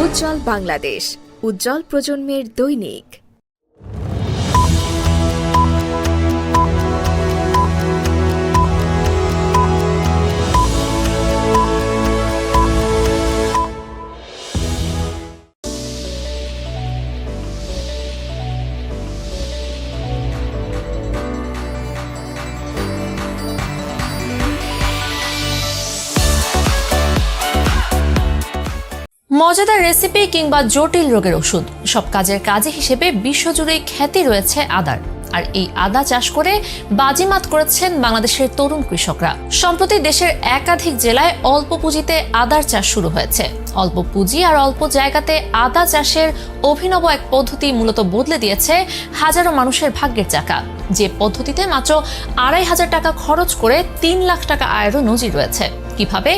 উজ্জ্বল বাংলাদেশ উজ্জ্বল প্রজন্মের দৈনিক। মজাদার রেসিপি কিংবা জটিল রোগের ওষুধ। সব কাজের কাজে হিসেবে বিশ্বজুড়ে খ্যাতি রয়েছে আদার। আর এই আদা চাষ করে বাজিমাত করেছেন বাংলাদেশের তরুণ কৃষকরা। সম্প্রতি দেশের একাধিক জেলায় অল্প পুঁজিতে আদার চাষ শুরু হয়েছে। অল্প পুঁজি আর অল্প জায়গাতে আদা চাষের অভিনব এক পদ্ধতি মূলত বদলে দিয়েছে হাজারো মানুষের ভাগ্যের চাকা। যে পদ্ধতিতে মাত্র আড়াই হাজার টাকা খরচ করে তিন লাখ টাকা আয়েরও নজির রয়েছে। কীভাবে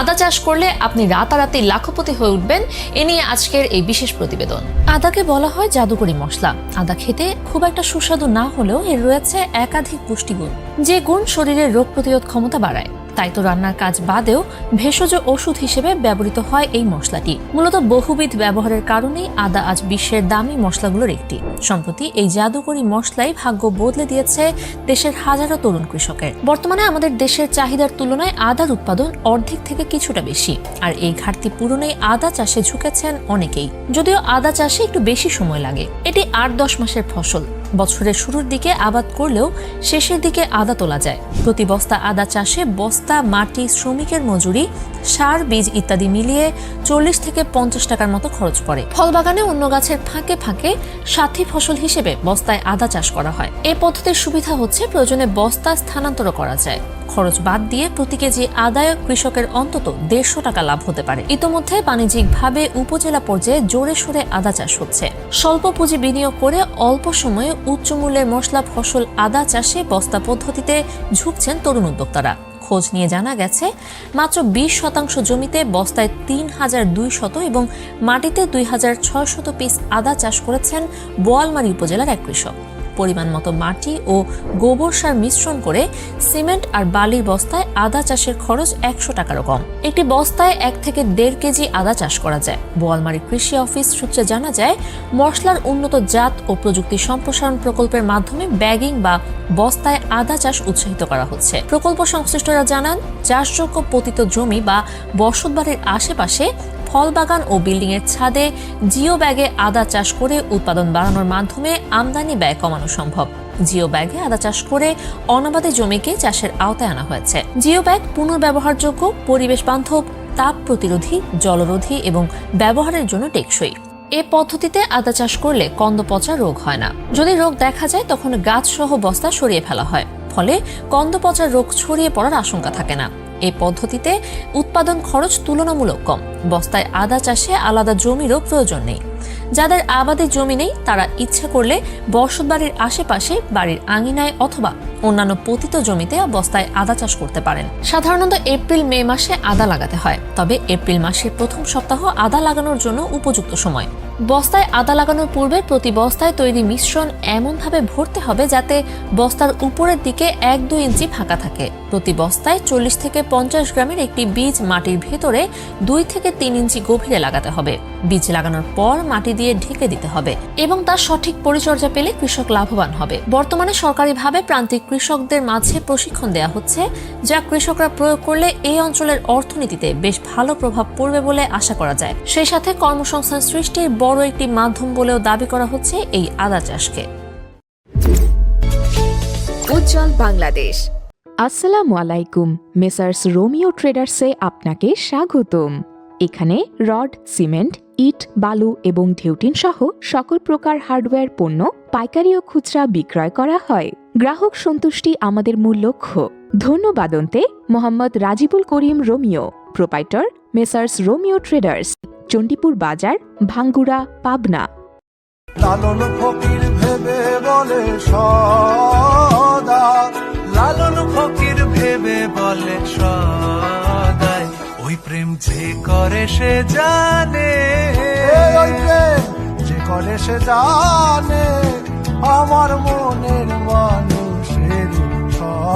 আদা চাষ করলে আপনি রাতারাতি লাখপতি হয়ে উঠবেন, এ নিয়ে আজকের এই বিশেষ প্রতিবেদন। আদাকে বলা হয় জাদুকরি মশলা। আদা খেতে খুব একটা সুস্বাদু না হলেও এর রয়েছে একাধিক পুষ্টিগুণ, যে গুণ শরীরের রোগ প্রতিরোধ ক্ষমতা বাড়ায়। তাই তো রান্নার কাজ বাদেও ভেষজ ওষুধ হিসেবে ব্যবহৃত হয় এই মশলাটি। মূলত বহুবিধ ব্যবহারের কারণেই আদা আজ বিশ্বের দামি মশলাগুলোর একটি। সম্প্রতি এই জাদুকরি মশলাই ভাগ্য বদলে দিয়েছে দেশের হাজারো তরুণ কৃষকের। বর্তমানে আমাদের দেশের চাহিদার তুলনায় আদার উৎপাদন অর্ধেক থেকে কিছুটা বেশি। আর এই ঘাটতি পূরণে আদা চাষে ঝুঁকেছেন অনেকেই। যদিও আদা চাষে একটু বেশি সময় লাগে। এটি আট দশ মাসের ফসল। বছরের শুরুর দিকে আবাদ করলেও শেষের দিকে আদা তোলা যায়। প্রতি বস্তা আদা চাষে বস্তা, মাটি, শ্রমিকের মজুরি, সার, বীজ ইত্যাদি মিলিয়ে চল্লিশ থেকে পঞ্চাশ টাকার মতো খরচ পড়ে। ফল বাগানে অন্য গাছের ফাঁকে ফাঁকে সাথী ফসল হিসেবে বস্তায় আদা চাষ করা হয়। এ পদ্ধতির সুবিধা হচ্ছে প্রয়োজনে বস্তা স্থানান্তর করা যায়। খরচ বাদ দিয়ে প্রতি কেজি আদায় কৃষকের অন্তত দেড়শো টাকা লাভ হতে পারে। ইতোমধ্যে বাণিজ্যিকভাবে উপজেলা পর্যায়ে জোরে সোরে আদা চাষ হচ্ছে। স্বল্প পুঁজি বিনিয়োগ করে অল্প সময়ে উচ্চ মূল্যের মশলা ফসল আদা চাষে বস্তা পদ্ধতিতে ঝুঁকছেন তরুণ উদ্যোক্তারা। খোঁজ নিয়ে জানা গেছে, মাত্র বিশ শতাংশ জমিতে বস্তায় তিন হাজার দুই শত এবং মাটিতে দুই হাজার ছয় শত পিস আদা চাষ করেছেন বোয়ালমারি উপজেলার এক কৃষক। পরিমাণ মতো মাটি ও গোবর সার মিশ্রণ করে সিমেন্ট আর বালির বস্তায় আদা চাষের খরচ একশো টাকারও কম। একটি বস্তায় এক থেকে দেড় কেজি আদা চাষ করা যায়। বোয়ালমারি কৃষি অফিস সূত্রে জানা যায়, মশলার উন্নত জাত ও প্রযুক্তি সম্প্রসারণ প্রকল্পের মাধ্যমে ব্যাগিং বা বস্তায় আদা চাষ উৎসাহিত করা হচ্ছে। প্রকল্প সংশ্লিষ্টরা জানান, চাষযোগ্য পতিত জমি বা বসতবাড়ির আশেপাশে ফল বাগান ও বিল্ডিং এর ছাদে জিও ব্যাগে আদা চাষ করে উৎপাদন বাড়ানোর মাধ্যমে আমদানি ব্যয় কমানো সম্ভব। জিও ব্যাগে আদা চাষ করে অনাবাদী জমিকে চাষের আওতায় আনা হয়েছে। জিও ব্যাগ পুনর্ব্যবহারযোগ্য, পরিবেশ বান্ধব, তাপ প্রতিরোধী, জলরোধী এবং ব্যবহারের জন্য টেকসই। এ পদ্ধতিতে আদা চাষ করলে কন্দ পচা রোগ হয় না। যদি রোগ দেখা যায়, তখন গাছ সহ বস্তা সরিয়ে ফেলা হয়। ফলে কন্দ পচা রোগ ছড়িয়ে পড়ার আশঙ্কা থাকে না। এই পদ্ধতিতে উৎপাদন খরচ তুলনামূলক কম। বস্তায় আদা চাষে আলাদা জমিরও প্রয়োজন নেই। যাদের আবাদে জমি নেই, তারা ইচ্ছা করলে বসতবাড়ির আশেপাশে বাড়ির আঙিনায় অথবা অন্যান্য পতিত জমিতে বস্তায় আদা চাষ করতে পারেন। সাধারণত এপ্রিল, মে মাসে আদা লাগাতে হয়। তবে এপ্রিল মাসের প্রথম সপ্তাহ আদা লাগানোর জন্য উপযুক্ত সময়। বস্তায় আদা লাগানোর পূর্বে প্রতি বস্তায় তৈরি মিশ্রণ এমনভাবে ভরতে হবে যাতে বস্তার উপরের দিকে এক দুই ইঞ্চি ফাঁকা থাকে। প্রতি বস্তায় চল্লিশ থেকে পঞ্চাশ গ্রামের একটি বীজ মাটির ভেতরে দুই থেকে তিন ইঞ্চি গভীরে লাগাতে হবে। বীজ লাগানোর পর মাটি দিয়ে ঢেকে দিতে হবে এবং তার সঠিক পরিচর্যা পেলে কৃষক লাভবান হবে। বর্তমানে সরকারিভাবে প্রান্তিক কৃষকদের মাঝে প্রশিক্ষণ দেওয়া হচ্ছে যা কৃষকরা প্রয়োগ করলে এই অঞ্চলের অর্থনীতিতে বেশ ভালো প্রভাব পড়বে বলে আশা করা যায়। সেই সাথে কর্মসংস্থান সৃষ্টির বড় একটি মাধ্যম বলেও দাবি করা হচ্ছে এই আদা চাষকে। উজ্জ্বল বাংলাদেশ। আসসালামু আলাইকুম মেসার্স রোমিও ট্রেডার্সে আপনাকে স্বাগতম। এখানে রড সিমেন্ট ইট বালু এবং ঢেউটিন সহ সকল প্রকার হার্ডওয়্যার পণ্য পাইকারি ও খুচরা বিক্রয় করা হয়। গ্রাহক সন্তুষ্টি আমাদের মূল লক্ষ্য। ধন্যবাদন্তে Mohammad Rajibul Karim Romeo proprietor messrs Romeo traders Chandipur Bazar Bhangura Pabna. Lalon Fakir ভেবে বলে সদা। লালন ফকির ভেবে বলে সদাই। ওই প্রেম যে করে সে জানে। ওই প্রেম যে করে সে জানে। আমার মনের মানুষের